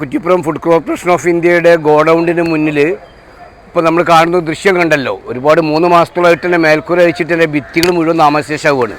Kuttippuram food corporation of ഇന്ത്യയുടെ ഗോഡൗണ്ടിന് മുന്നിൽ ഇപ്പോൾ നമ്മൾ കാണുന്ന ദൃശ്യം കണ്ടല്ലോ. ഒരുപാട് മൂന്ന് മാസത്തോളമായിട്ട് തന്നെ മേൽക്കൂര അഴിച്ചിട്ട് തന്നെ ഭിത്തികൾ മുഴുവൻ നാമശേഷമാവുകയാണ്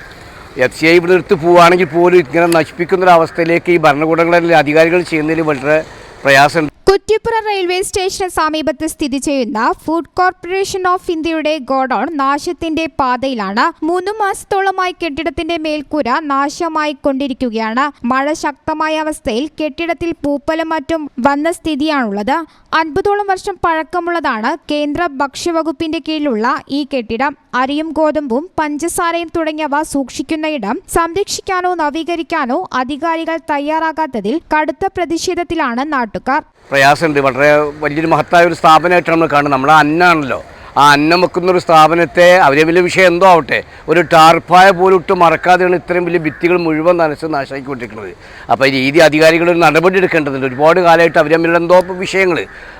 എഫ് സി ഐ ഇവിടെ എടുത്ത് പോവുകയാണെങ്കിൽ പോലും ഇങ്ങനെ നശിപ്പിക്കുന്നൊരവസ്ഥയിലേക്ക് ഈ ഭരണകൂടങ്ങളിൽ അധികാരികൾ ചെയ്യുന്നതിൽ വളരെ പ്രയാസമുണ്ട്. കുറ്റിപ്പുറ റെയിൽവേ സ്റ്റേഷന് സമീപത്ത് സ്ഥിതി ചെയ്യുന്ന ഫുഡ് കോർപ്പറേഷൻ ഓഫ് ഇന്ത്യയുടെ ഗോഡൌൺ നാശത്തിന്റെ പാതയിലാണ് മൂന്ന് മാസത്തോളമായി കെട്ടിടത്തിന്റെ മേൽക്കൂര നാശമായി കൊണ്ടിരിക്കുകയാണ് മഴ ശക്തമായ അവസ്ഥയിൽ കെട്ടിടത്തിൽ പൂപ്പലും മറ്റും വന്ന സ്ഥിതിയാണുള്ളത്. അൻപതോളം വർഷം പഴക്കമുള്ളതാണ് കേന്ദ്ര ഭക്ഷ്യവകുപ്പിന്റെ കീഴിലുള്ള ഈ കെട്ടിടം. അരിയും ഗോതമ്പും പഞ്ചസാരയും തുടങ്ങിയവ സൂക്ഷിക്കുന്നയിടം സംരക്ഷിക്കാനോ നവീകരിക്കാനോ അധികാരികൾ തയ്യാറാകാത്തതിൽ കടുത്ത പ്രതിഷേധത്തിലാണ് നാട്ടുകാർ. പ്രയാസമുണ്ട്. വളരെ വലിയൊരു മഹത്തായ ഒരു സ്ഥാപനമായിട്ടാണ് നമ്മൾ കാണുന്നത്. നമ്മുടെ അന്നാണല്ലോ. ആ അന്നം വെക്കുന്ന ഒരു സ്ഥാപനത്തെ അവരെ വലിയ വിഷയം എന്തോ ആവട്ടെ. ഒരു ടാർപ്പായ പോലും ഇട്ട് മറക്കാതെയാണ് ഇത്രയും വലിയ ഭിത്തികൾ മുഴുവൻ നനച്ച് നാശമാക്കിക്കൊണ്ടിരിക്കുന്നത് അപ്പോൾ രീതി അധികാരികൾ ഒരു നടപടി എടുക്കേണ്ടതുണ്ട്. ഒരുപാട് കാലമായിട്ട് അവർ തമ്മിലുള്ള എന്തോ വിഷയങ്ങൾ.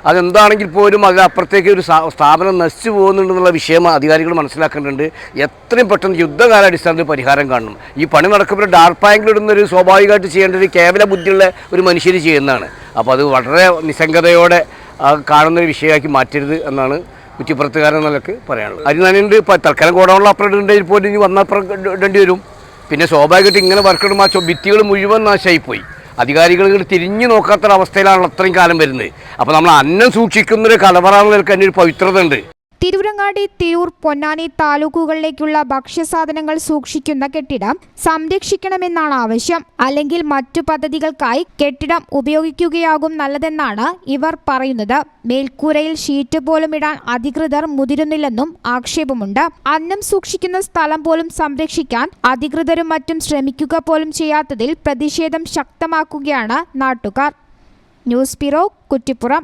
അതെന്താണെങ്കിൽ പോലും അതിനപ്പുറത്തേക്ക് ഒരു സ്ഥാപനം നശിച്ചു പോകുന്നുണ്ടെന്നുള്ള വിഷയം അധികാരികൾ മനസ്സിലാക്കേണ്ടതുണ്ട്. എത്രയും പെട്ടെന്ന് യുദ്ധകാലാടിസ്ഥാനത്തിൽ പരിഹാരം കാണണം. ഈ പണി നടക്കുമ്പോൾ ഡാർപ്പായെങ്കിലും ഇടുന്നൊരു സ്വാഭാവികമായിട്ട് ചെയ്യേണ്ട ഒരു കേവല ബുദ്ധിയുള്ള ഒരു മനുഷ്യർ ചെയ്യുന്നതാണ്. അപ്പോൾ അത് വളരെ നിസ്സംഗതയോടെ കാണുന്നൊരു വിഷയമാക്കി മാറ്റരുത് എന്നാണ് കുറ്റിപ്പുറത്തുകാരൻ നിലയ്ക്ക് പറയാനുള്ളത്. അരി നനയുണ്ട് ഇപ്പം തൽക്കാലം ഗോഡൗണിൽ അപ്പുറം ഇടേണ്ടി പോലും ഇനി വന്നാൽ ഇടേണ്ടി വരും. പിന്നെ സ്വാഭാവികമായിട്ട് ഇങ്ങനെ വർക്കിടും ആ ഭിത്തികൾ മുഴുവൻ നാശമായിപ്പോയി അധികാരികൾ തിരിഞ്ഞു നോക്കാത്തൊരവസ്ഥയിലാണല്ലോ അത്രയും കാലം വരുന്നത്. അപ്പോൾ നമ്മൾ അന്നം സൂക്ഷിക്കുന്നൊരു കലവറാന്ന് നിൽക്കാൻ ഒരു പവിത്രത ഉണ്ട് തിരൂരങ്ങാടി തിരൂർ പൊന്നാനി താലൂക്കുകളിലേക്കുള്ള ഭക്ഷ്യസാധനങ്ങൾ സൂക്ഷിക്കുന്ന കെട്ടിടം സംരക്ഷിക്കണമെന്നാണ് ആവശ്യം. അല്ലെങ്കിൽ മറ്റു പദ്ധതികൾക്കായി കെട്ടിടം ഉപയോഗിക്കുകയാകും നല്ലതെന്നാണ് ഇവർ പറയുന്നത്. മേൽക്കൂരയിൽ ഷീറ്റ് പോലും ഇടാൻ അധികൃതർ മുതിരുന്നില്ലെന്നും ആക്ഷേപമുണ്ട്. അന്നം സൂക്ഷിക്കുന്ന സ്ഥലം പോലും സംരക്ഷിക്കാൻ അധികൃതരും മറ്റും ശ്രമിക്കുക പോലും ചെയ്യാത്തതിൽ പ്രതിഷേധം ശക്തമാക്കുകയാണ് നാട്ടുകാർ. News bureau Kuttippuram.